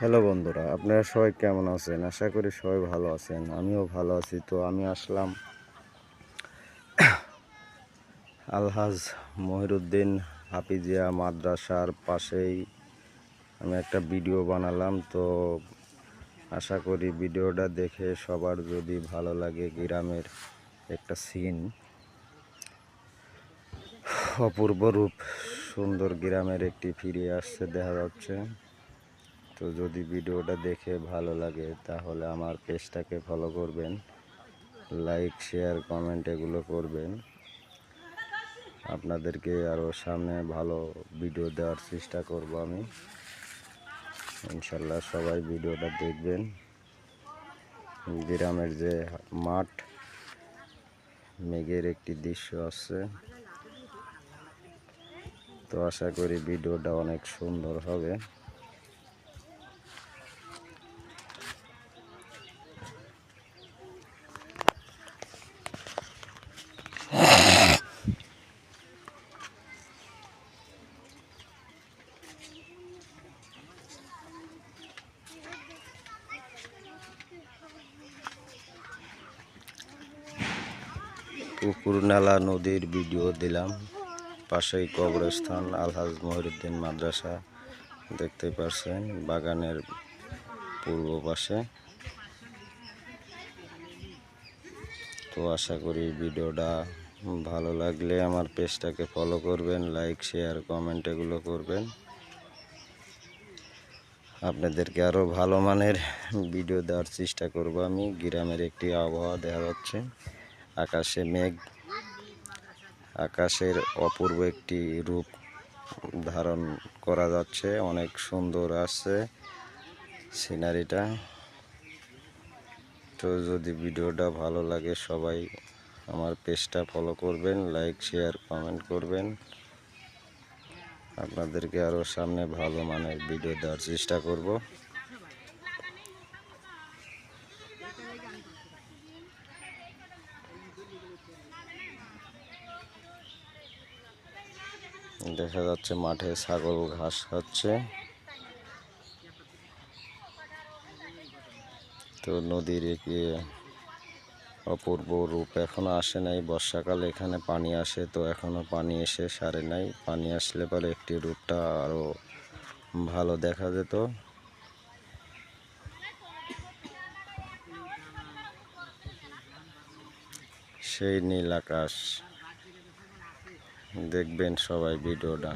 Hello বন্ধুরা, আপনারা সবাই কেমন আছেন? আশা করি সবাই ভালো আছেন, আমিও ভালো আছি। তো আমি আসলাম আলহাজ মহিরুদ্দিন হাফিজিয়া মাদ্রাসার পাশেই। আমি একটা ভিডিও বানালাম, তো আশা করি ভিডিওটা দেখে সবার যদি ভালো লাগে গ্রামের একটা সিন অপূর্ব রূপ, সুন্দর গ্রামের একটি ফিরে আসছে, দেখা যাচ্ছে। তো যদি ভিডিওটা দেখে ভালো লাগে, তাহলে আমার পেজটাকে ফলো করবেন। লাইক শেয়ার কমেন্ট এগুলো করবেন। আপনাদেরকে আরও সামনে ভালো ভিডিও দেওয়ার চেষ্টা করব আমি। ইনশাল্লাহ সবাই ভিডিওটা দেখবেন। গ্রামের যে মাঠ, মেঘের একটি দৃশ্য আছে। তো আশা করি ভিডিওটা অনেক সুন্দর হবে। পুকুর নালা নদীর ভিডিও দিলাম। পাশেই কবরস্থান, আলহাজ মহিরুদ্দিন মাদ্রাসা দেখতে পাচ্ছেন বাগানের পূর্ব পাশে। তো আশা করি ভিডিওটা ভালো লাগলে আমার পেজটাকে ফলো করবেন লাইক শেয়ার কমেন্ট এগুলো করবেন। আপনাদেরকে আরও ভালো মানের ভিডিও দেওয়ার চেষ্টা করব আমি। গ্রামের একটি আবহাওয়া দেখা যাচ্ছে। আকাশে মেঘ, আকাশের অপূর্ব একটি রূপ ধারণ করা যাচ্ছে। অনেক সুন্দর আছে সিনারিটা। তো যদি ভিডিওটা ভালো লাগে সবাই আমার পেজটা ফলো করবেন লাইক শেয়ার কমেন্ট করবেন। আপনাদেরকে আরও সামনে ভালো মানের ভিডিও দেওয়ার চেষ্টা করব। দেখা যাচ্ছে মাঠে ছাগল, ঘাস খাচ্ছে। তো নদীর একে অপূর্ব রূপ এখনও আসে নাই। বর্ষাকালে এখানে পানি আসে, তো এখনও পানি এসে সারে নাই। পানি আসলে পরে একটি রূপটা আরও ভালো দেখা যেত। সেই নীল আকাশ। দেখবেন সবাই ভিডিওটা।